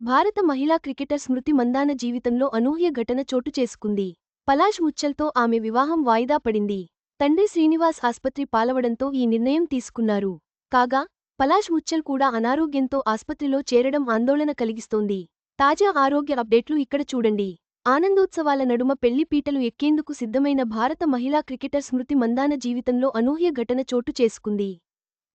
భారత మహిళా క్రికెటర్ స్మృతి మందాన జీవితంలో అనూహ్య ఘటన చోటు చేసుకుంది. పలాష్ ముచ్చల్తో ఆమె వివాహం వాయిదా పడింది. తండ్రి శ్రీనివాస్ ఆస్పత్రి పాలవడంతో ఈ నిర్ణయం తీసుకున్నారు. కాగా పలాష్ ముచ్చల్ కూడా అనారోగ్యంతో ఆస్పత్రిలో చేరడం ఆందోళన కలిగిస్తోంది. తాజా ఆరోగ్య అప్డేట్లు ఇక్కడ చూడండి. ఆనందోత్సవాల నడుమ పెళ్ళి పీటలు ఎక్కేందుకు సిద్ధమైన భారత మహిళా క్రికెటర్ స్మృతి మందాన జీవితంలో అనూహ్య ఘటన చోటు చేసుకుంది.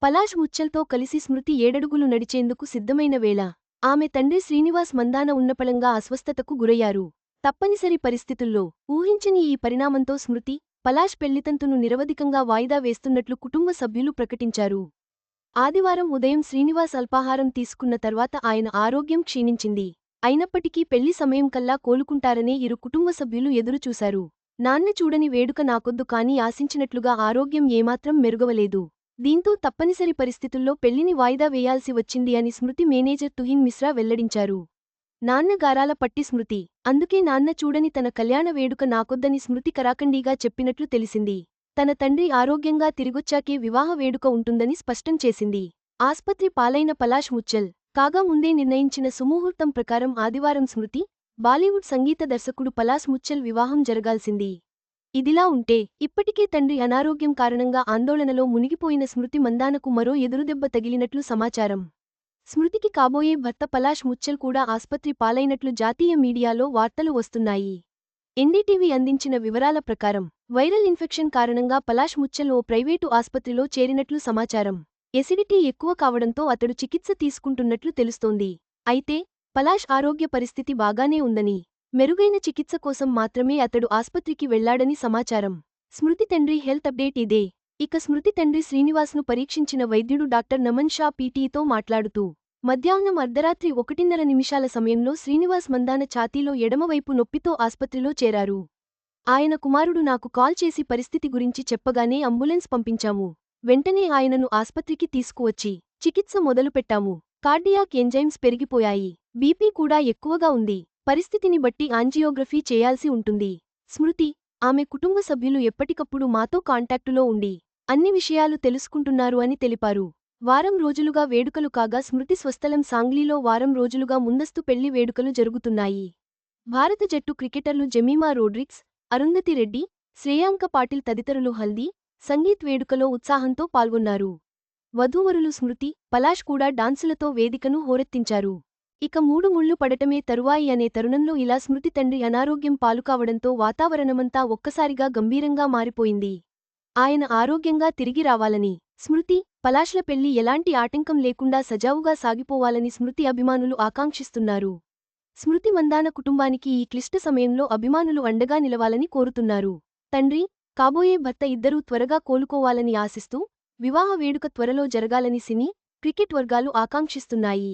పలాష్ ముచ్చల్తో కలిసి స్మృతి ఏడడుగులు నడిచేందుకు సిద్ధమైన వేళ. ఆమె తండ్రి శ్రీనివాస్ మందాన ఉన్నపళంగా అస్వస్థతకు గురయ్యారు. తప్పనిసరి పరిస్థితుల్లో ఊహించని ఈ పరిణామంతో స్మృతి పలాష్ పెళ్ళితంతును నిరవధికంగా వాయిదా వేస్తున్నట్లు కుటుంబ సభ్యులు ప్రకటించారు. ఆదివారం ఉదయం శ్రీనివాస్ అల్పాహారం తీసుకున్న తర్వాత ఆయన ఆరోగ్యం క్షీణించింది. అయినప్పటికీ పెళ్ళి సమయం కల్లా కోలుకుంటారనే ఇరు కుటుంబ సభ్యులు ఎదురుచూశారు. నాన్న చూడని వేడుక నాకొద్దు కాని ఆశించినట్లుగా ఆరోగ్యం ఏమాత్రం మెరుగవలేదు. దీంతో తప్పనిసరి పరిస్థితుల్లో పెళ్ళిని వాయిదా వేయాల్సి వచ్చింది అని స్మృతి మేనేజర్ తుహిన్ మిశ్రా వెల్లడించారు. నాన్నగారాల పట్టి స్మృతి. అందుకే నాన్న చూడని తన కళ్యాణ వేడుక నాకొద్దని స్మృతి కరాఖండీగా చెప్పినట్లు తెలిసింది. తన తండ్రి ఆరోగ్యంగా తిరిగొచ్చాకే వివాహ వేడుక ఉంటుందని స్పష్టం చేసింది. ఆస్పత్రి పాలైన పలాష్ ముచ్చల్. కాగా ముందే నిర్ణయించిన సుముహూర్తం ప్రకారం ఆదివారం స్మృతి బాలీవుడ్ సంగీత దర్శకుడు పలాస్ ముచ్చల్ వివాహం జరగాల్సింది. ఇదిలా ఉంటే ఇప్పటికే తండ్రి అనారోగ్యం కారణంగా ఆందోళనలో మునిగిపోయిన స్మృతి మందానకు మరో ఎదురుదెబ్బ తగిలినట్లు సమాచారం. స్మృతికి కాబోయే భర్త పలాష్ ముచ్చల్ కూడా ఆస్పత్రి పాలైనట్లు జాతీయ మీడియాలో వార్తలు వస్తున్నాయి. ఎన్డీటీవీ అందించిన వివరాల ప్రకారం వైరల్ ఇన్ఫెక్షన్ కారణంగా పలాష్ ముచ్చల్ ఓ ప్రైవేటు ఆస్పత్రిలో చేరినట్లు సమాచారం. ఎసిడిటీ ఎక్కువ కావడంతో అతడు చికిత్స తీసుకుంటున్నట్లు తెలుస్తోంది. అయితే పలాష్ ఆరోగ్య పరిస్థితి బాగానే ఉందని మెరుగైన చికిత్స కోసం మాత్రమే అతడు ఆస్పత్రికి వెళ్ళాడని సమాచారం. స్మృతి తండ్రి హెల్త్ అప్డేట్ ఇదే. ఇక స్మృతి తండ్రి శ్రీనివాస్ను పరీక్షించిన వైద్యుడు డాక్టర్ నమన్ షా పీటీతో మాట్లాడుతూ మధ్యాహ్నం అర్ధరాత్రి ఒకటిన్నర నిమిషాల సమయంలో శ్రీనివాస్ మందాన ఛాతీలో ఎడమవైపు నొప్పితో ఆస్పత్రిలో చేరారు. ఆయన కుమారుడు నాకు కాల్ చేసి పరిస్థితి గురించి చెప్పగానే అంబులెన్స్ పంపించాము. వెంటనే ఆయనను ఆస్పత్రికి తీసుకువచ్చి చికిత్స మొదలుపెట్టాము. కార్డియాక్ ఎంజైమ్స్ పెరిగిపోయాయి. బీపీ కూడా ఎక్కువగా ఉంది. పరిస్థితిని బట్టి ఆంజియోగ్రఫీ చేయాల్సి ఉంటుంది. స్మృతి ఆమె కుటుంబ సభ్యులు ఎప్పటికప్పుడు మాతో కాంటాక్టులో ఉండి అన్ని విషయాలు తెలుసుకుంటున్నారు అని తెలిపారు. వారం రోజులుగా వేడుకలు కాగా స్మృతి స్వస్థలం సాంగ్లీలో వారం రోజులుగా ముందస్తు పెళ్ళి వేడుకలు జరుగుతున్నాయి. భారత జట్టు క్రికెటర్లు జమీమా రోడ్రిక్స్ అరుంధతి రెడ్డి శ్రేయాంక పాటిల్ తదితరులు హల్దీ సంగీత్ వేడుకలో ఉత్సాహంతో పాల్గొన్నారు. వధూవరులు స్మృతి పలాష్ కూడా డాన్సులతో వేదికను హోరెత్తించారు. ఇక మూడు ముళ్ళు పడటమే తరువాయి అనే తరుణంలో ఇలా స్మృతి తండ్రి అనారోగ్యం పాలుకావడంతో వాతావరణమంతా ఒక్కసారిగా గంభీరంగా మారిపోయింది. ఆయన ఆరోగ్యంగా తిరిగి రావాలని స్మృతి పలాష్ల పెళ్ళి ఎలాంటి ఆటంకం లేకుండా సజావుగా సాగిపోవాలని స్మృతి అభిమానులు ఆకాంక్షిస్తున్నారు. స్మృతి మందాన కుటుంబానికి ఈ క్లిష్ట సమయంలో అభిమానులు అండగా నిలవాలని కోరుతున్నారు. తండ్రి కాబోయే భర్త ఇద్దరూ త్వరగా కోలుకోవాలని ఆశిస్తూ వివాహ వేడుక త్వరలో జరగాలని సినీ క్రికెట్ వర్గాలు ఆకాంక్షిస్తున్నాయి.